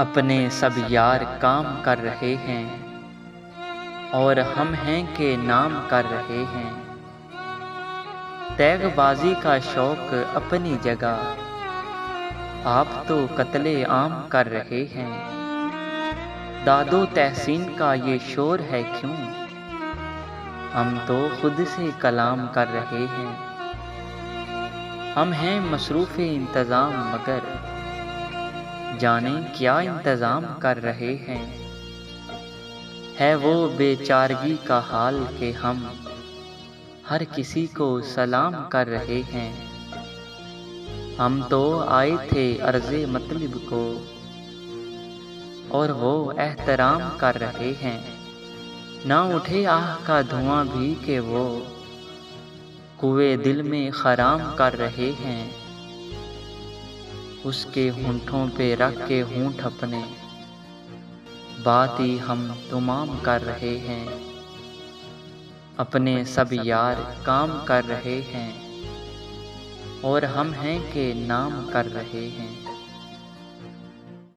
अपने सब यार काम कर रहे हैं और हम हैं के नाम कर रहे हैं। तैगबाजी का शौक अपनी जगह। आप तो कत्ले आम कर रहे हैं। दादो तहसीन का ये शोर है क्यों? हम तो खुद से कलाम कर रहे हैं। हम हैं मसरूफ़ इंतज़ाम मगर जाने क्या इंतज़ाम कर रहे हैं। है वो बेचारगी का हाल के हम, हर किसी को सलाम कर रहे हैं। हम तो आए थे अर्ज़ मतलब को, और वो एहतराम कर रहे हैं। ना उठे आह का धुआँ भी के वो, कुएँ दिल में खराम कर रहे हैं। उसके होंठों पे रख के होंठ अपने। बात ही हम तमाम कर रहे हैं। अपने सब यार काम कर रहे हैं। और हम हैं के नाम कर रहे हैं।